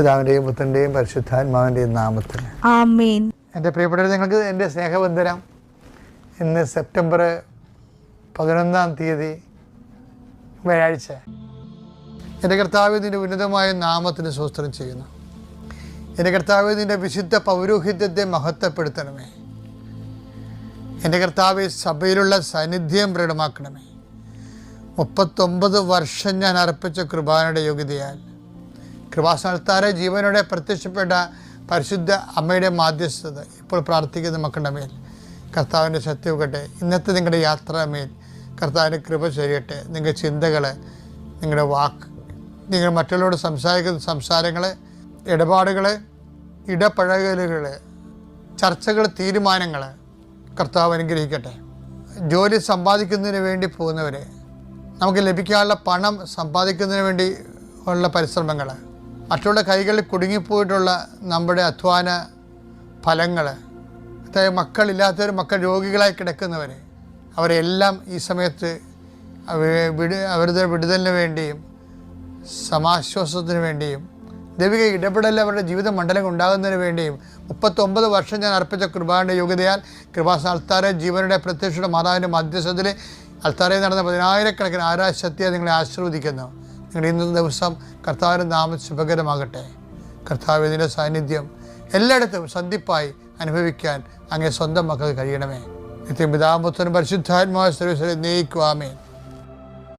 പിതാവിന്റെയും പുത്രന്റെയും പരിശുദ്ധാത്മാവിന്റെയും നാമത്തിൽ. എന്റെ പ്രിയപ്പെട്ടവർ നിങ്ങൾക്ക് എന്റെ സ്നേഹബന്ധനം ഇന്ന് സെപ്റ്റംബർ പതിനൊന്നാം തീയതി വ്യാഴാഴ്ച എന്റെ കർത്താവ് നിന്റെ ഉന്നതമായ നാമത്തിന് സ്വസ്ത്രം ചെയ്യുന്നു. എന്റെ കർത്താവ് നിന്റെ വിശുദ്ധ പൗരോഹിത്യത്തെ മഹത്വപ്പെടുത്തണമേ. എന്റെ കർത്താവ് സഭയിലുള്ള സാന്നിധ്യം പ്രകടമാക്കണമേ. മുപ്പത്തൊമ്പത് വർഷം ഞാൻ അർപ്പിച്ച കൃപാനയുടെ യോഗ്യതയാൽ കൃപാസ്ഥാനത്താരെ ജീവനോടെ പ്രത്യക്ഷപ്പെട്ട പരിശുദ്ധ അമ്മയുടെ മാധ്യസ്ഥത ഇപ്പോൾ പ്രാർത്ഥിക്കുന്ന മക്കളുടെ മേൽ. കർത്താവിന്റെ ശക്തിയൊക്കട്ടെ ഇന്നത്തെ നിങ്ങളുടെ യാത്രാമേൽ കർത്താവിന്റെ കൃപ ചെയ്യട്ടെ നിങ്ങളുടെ ചിന്തകൾ നിങ്ങളുടെ വാക്ക് നിങ്ങൾ മറ്റുള്ളവരോട് സംസാരിക്കുന്ന സംസാരങ്ങൾ ഇടപാടുകൾ ഇടപഴകലുകൾ ചർച്ചകൾ തീരുമാനങ്ങൾ കർത്താവ് അനുഗ്രഹിക്കട്ടെ. ജോലി സമ്പാദിക്കുന്നതിന് വേണ്ടി പോകുന്നവരെ നമുക്ക് ലഭിക്കാനുള്ള പണം സമ്പാദിക്കുന്നതിന് വേണ്ടി ഉള്ള പരിശ്രമങ്ങൾ മറ്റുള്ള കൈകളിൽ കുടുങ്ങിപ്പോയിട്ടുള്ള നമ്മുടെ അധ്വാന ഫലങ്ങൾ അതായത് മക്കളില്ലാത്തവർ മക്കൾ രോഗികളായി കിടക്കുന്നവർ അവരെല്ലാം ഈ സമയത്ത് വിടു അവരുടെ വിടുതലിന് വേണ്ടിയും സമാശ്വാസത്തിന് വേണ്ടിയും ദൈവിക ഇടപെടൽ അവരുടെ ജീവിത മണ്ഡലം ഉണ്ടാകുന്നതിന് വേണ്ടിയും മുപ്പത്തൊമ്പത് വർഷം ഞാൻ അർപ്പിച്ച കൃപാന്റെ യോഗ്യതയാൽ കൃപാസ അൾത്താരെ ജീവനുടെ പ്രത്യക്ഷയുടെ മാതാവിന്റെ മധ്യസ്ഥത്തിൽ അൾത്താരയിൽ നടന്ന പതിനായിരക്കണക്കിന് ആരാശക്തിയെ നിങ്ങളെ ആശീർവദിക്കുന്നു. നിങ്ങളുടെ ഇന്നത്തെ ദിവസം കർത്താവിന്റെ നാമം ശുഭകരമാകട്ടെ. കർത്താവ് ഇതിന്റെ സാന്നിധ്യം എല്ലായിടത്തും സന്ധിപ്പായി അനുഭവിക്കാൻ അങ്ങേ സ്വന്തം മക്കൾക്ക് കഴിയണമേ. നിത്യം പിതാമ്പുത്തനും പരിശുദ്ധാത്മാവ് സർവീസ് നയിക്കുവാമേ